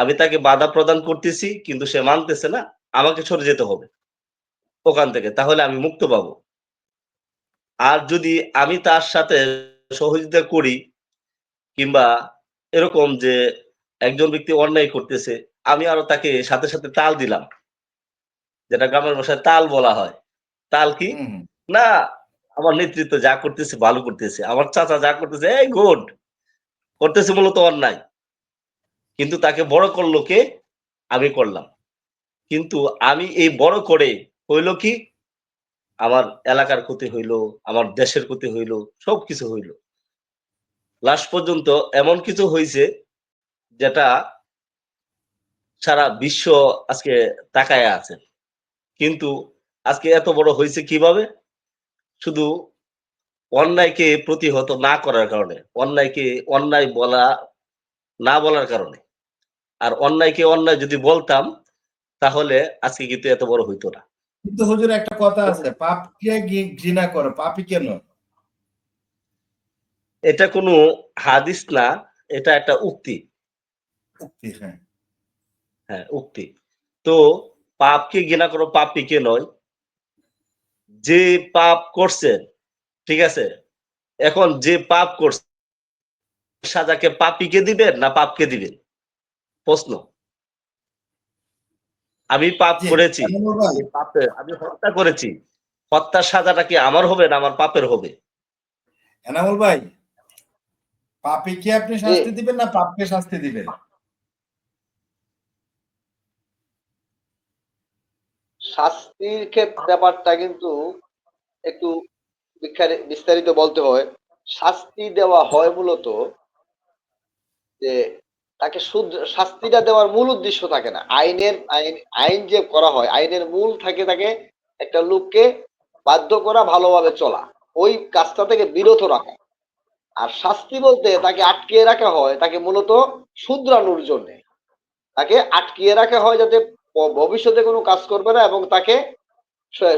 আমি তাকে বাধা প্রদান করতেছি কিন্তু সে মানতেছে না আমাকে সরে যেতে হবে ওখান থেকে তাহলে আমি মুক্ত পাবো। আর যদি আমি তার সাথে সহযোগিতা করি কিংবা এরকম যে একজন ব্যক্তি অন্যায় করতেছে আমি আরও তাকে সাথে সাথে তাল দিলাম যেটা গ্রামের ভাষায় তাল বলা হয়। তাল কি? না আমার নেতৃত্ব যা করতেছে ভালো করতেছে আমার চাচা যা করতেছে এই গুড করতেছে মূলত অন্যায়। কিন্তু তাকে বড় করল কে? আমি করলাম। কিন্তু আমি এই বড় করে হইল কি? আমার এলাকার ক্ষতি হইল, আমার দেশের ক্ষতি হইল, সবকিছু হইল। লাস্ট পর্যন্ত এমন কিছু হয়েছে যেটা সারা বিশ্ব আজকে তাকায় আছে। কিন্তু আজকে এত বড় হয়েছে কীভাবে? শুধু অন্যায়কে প্রতিহত না করার কারণে, অন্যায়কে, অন্যায় বলা, না বলার কারণে। আর অন্যায়কে অন্যায় যদি বলতাম তাহলে আজকে কিন্তু এত বড় হইতো না। কিন্তু হুজুর একটা কথা আছে পাপকে ঘৃণা করো পাপি কেন? এটা কোনো হাদিস না এটা একটা উক্তি। উক্তি হ্যাঁ। হ্যাঁ উক্তি। তো পাপকে ঘৃণা করো পাপিকে নয়। যে পাপ করছেন ঠিক আছে এখন যে পাপ করছে সাজাকে পাপিকে দিবেন না পাপকে দিবেন প্রশ্ন। আমি পাপ করেছি। পাপে। আমি হত্যা করেছি। হত্যার সাজাটা কি আমার হবে না আমার পাপের হবে? এনামুল ভাই পাপিকে আপনি শাস্তি দিবেন না পাপকে শাস্তি দিবেন? শাস্তির ক্ষেত্রে ব্যাপারটা কিন্তু একটু বিখ্যাত- বিস্তারিত বলতে হয়। শাস্তি দেওয়া হয় মূলত যে তাকে শাস্তিটা দেওয়ার মূল উদ্দেশ্য থাকে না। আইনের, আইন আইন যে করা হয়, আইনের মূল থাকে তাকে একটা লোককে বাধ্য করা, ভালোভাবে চলা। ওই কাজটা থেকে বিরত রাখা। আর শাস্তি বলতে তাকে আটকিয়ে রাখা হয়, তাকে মূলত শুধরানোর জন্য। তাকে আটকিয়ে রাখা হয় যাতে ভবিষ্যতে কোনো কাজ করবে না এবং তাকে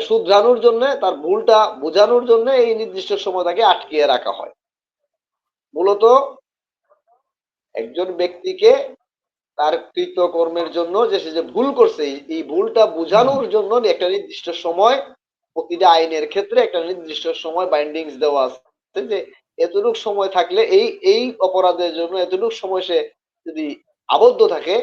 শুধরানোর জন্য, তার ভুলটা বোঝানোর জন্য এই নির্দিষ্ট সময় তাকে আটকিয়ে রাখা হয়। মূলত একজন ব্যক্তিকে তার কৃতকর্মের জন্য যে সে যে ভুল করছে এই- ভুলটা বোঝানোর জন্য একটা নির্দিষ্ট সময় প্রতিটা আইনের ক্ষেত্রে একটা নির্দিষ্ট সময় বাইন্ডিংস দেওয়া আছে যে এতটুক সময় থাকলে এই এই অপরাধের জন্য এতটুক সময় সে যদি আবদ্ধ থাকে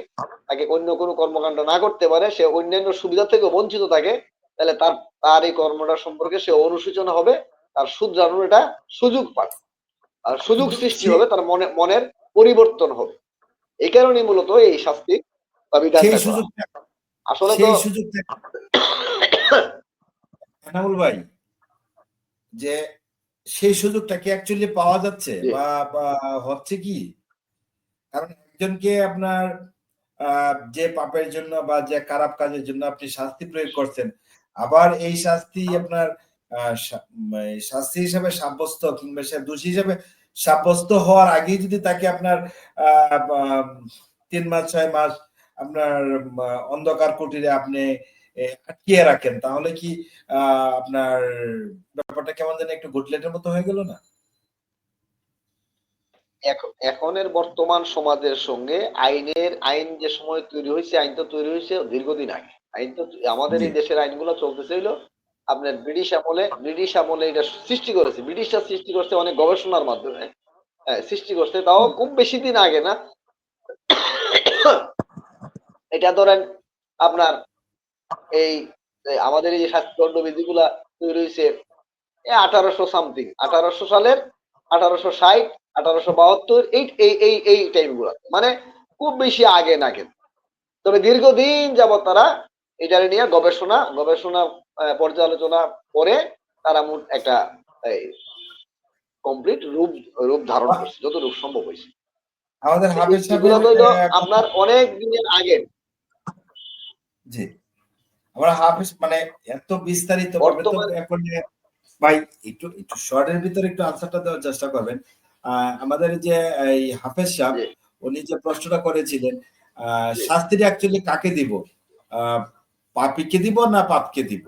তাকে অন্য কোনো কর্মকাণ্ড না করতে পারে সে অন্যান্য সুবিধা থেকে বঞ্চিত থাকে তাহলে তার তার এই কর্মটা সম্পর্কে সে অনুসূচনা হবে তার শুধরানোর এটা সুযোগ পাবে। আর সুযোগ সৃষ্টি হবে তার মনে মনের পরিবর্তন হবে। এই কারণে মূলত এই শাস্তি আসলে তো সেই সুযোগটা এনামুল ভাই যে সেই সুযোগটা কি অ্যাকচুয়ালি পাওয়া যাচ্ছে? বা হচ্ছে কি? কারণ একজনকে আপনার যে পাপের জন্য বা যে খারাপ কাজের জন্য আপনি শাস্তি প্রয়োগ করছেন আবার এই শাস্তি আপনার শাস্তি হিসাবে সাব্যস্ত কিংবা সে দোষী হিসাবে সাব্যস্ত হওয়ার আগেই যদি তাকে আপনার তিন মাস ছয় মাস আপনার অন্ধকার কুটিরে আপনি আটকিয়ে রাখেন তাহলে কি আপনার ব্যাপারটা কেমন যেন একটু গুটলেটের মতো হয়ে গেল না এখন এখনের বর্তমান সমাজের সঙ্গে আইনের আইন যে সময় তৈরি হয়েছে আইন তো তৈরি হয়েছে দীর্ঘদিন আগে আইন তো আমাদের এই। দেশের আইনগুলো চলতেছে হইল আপনার ব্রিটিশ আমলে ব্রিটিশ আমলে এটা সৃষ্টি করেছে। ব্রিটিশরা সৃষ্টি করছে অনেক গবেষণার মাধ্যমে। হ্যাঁ, সৃষ্টি করছে তাও খুব বেশি দিন আগে না। এটা ধরেন আপনার এই আমাদের এই যে শাস্তিদণ্ড বিধিগুলা তৈরি হয়েছে আঠারোশো সামথিং আঠারোশো সালের আঠারোশো ষাট আঠারোশো বাহাত্তর এই এই এই টাইমগুলো মানে খুব বেশি আগে না কিন্তু। তবে দীর্ঘদিন যাবত তারা এটা নিয়ে গবেষণা গবেষণা পর্যালোচনা করে তারা মোট একটা কমপ্লিট রূপ রূপ ধারণ করছে যত রূপ সম্ভব হয়েছে। আমাদের আপনার অনেক দিনের আগে। জি। আমরা হাফিজ মানে এত বিস্তারিত ভাই একটু একটু শর্টের ভিতরে একটু আনসারটা দেওয়ার চেষ্টা করবেন। আহ, আমাদের যে এই হাফেজ সাহেব উনি যে প্রশ্নটা করেছিলেন। শাস্তিটা অ্যাকচুয়ালি কাকে দিব? পাপিকে দিব না পাপকে দিব?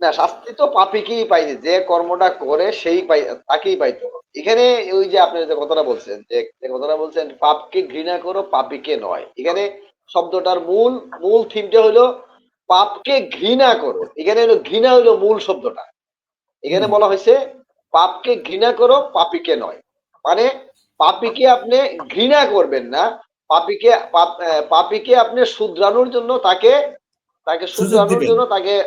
না শাস্তি তো পাপিকেই পাইনি যে কর্মটা করে সেই পাই তাকেই পাইতো এখানে ওই যে আপনি যে কথাটা বলছেন যে কথাটা বলছেন পাপকে ঘৃণা করো পাপিকে নয়। এখানে শব্দটার মূল মূল থিমটা হলো পাপকে ঘৃণা করো। এখানে হলো ঘৃণা হলো মূল শব্দটা। এখানে বলা হয়েছে পাপকে ঘৃণা করো পাপিকে নয়। মানে পাপিকে আপনি ঘৃণা করবেন না পাপিকে পাপিকে আপনি শুধরানোর জন্য তাকে তাকে শুধরানোর জন্য তাকে